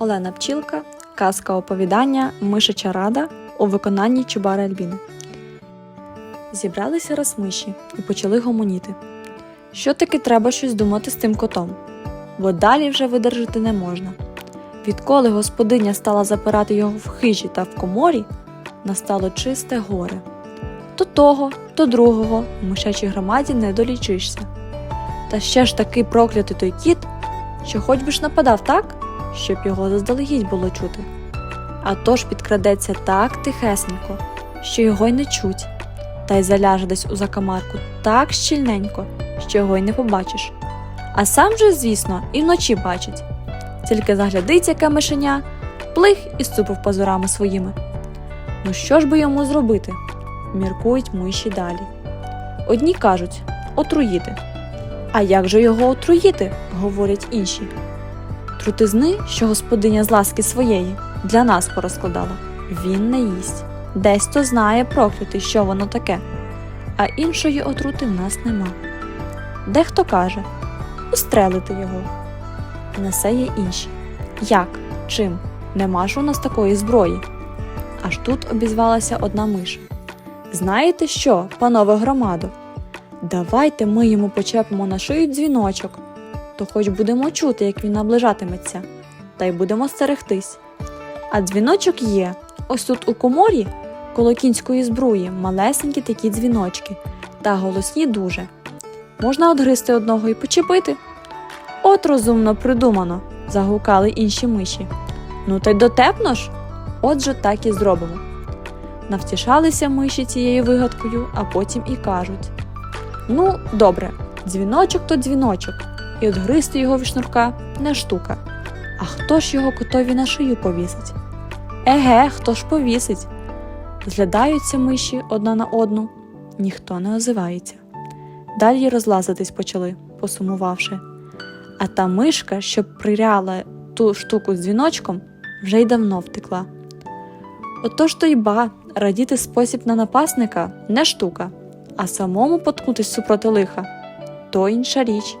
Олена Пчілка, казка оповідання Мишача рада у виконанні Чубари Альбіни. Зібралися раз миші і почали гомоніти. Що таки треба щось думати з тим котом, бо далі вже видержати не можна. Відколи господиня стала запирати його в хижі та в коморі, настало чисте горе. То того, то другого в мишачій громаді не долічишся. Та ще ж такий проклятий той кіт, що хоч би ж нападав так, щоб його заздалегідь було чути. А то ж підкрадеться так тихесенько, що його й не чуть, та й заляже десь у закамарку так щільненько, що його й не побачиш. А сам же, звісно, і вночі бачить. Тільки заглядиться яке мишеня, плих і ступив позорами своїми. Ну що ж би йому зробити? міркують миші далі. Одні кажуть отруїти. А як же його отруїти? говорять інші. Трутизни, що господиня з ласки своєї для нас порозкладала, він не їсть. Десь то знає проклятий, що воно таке, а іншої отрути в нас нема. Дехто каже устрелити його. На це є інші. Як? Чим? Нема ж у нас такої зброї. Аж тут обізвалася одна миша. Знаєте що, панове громадо? Давайте ми йому почепимо на шию дзвіночок, то хоч будемо чути, як він наближатиметься, та й будемо стерегтись. А дзвіночок є ось тут у коморі, коло кінської збруї, малесенькі такі дзвіночки, та голосні дуже. Можна одгризти одного і почепити. От розумно придумано, загукали інші миші. Ну та й дотепно ж. Отже, так і зробимо. Навтішалися миші цією вигадкою, а потім і кажуть: Ну, добре, дзвіночок то дзвіночок, і отгризти його від шнурка не штука. А хто ж його котові на шию повісить? Еге, хто ж повісить? Зглядаються миші одна на одну, ніхто не озивається. Далі розлазитись почали, посумувавши. А та мишка, що приряла ту штуку з дзвіночком, вже й давно втекла. Отож то й ба, радіти спосіб на напасника не штука, а самому поткнутись супроти лиха то інша річ.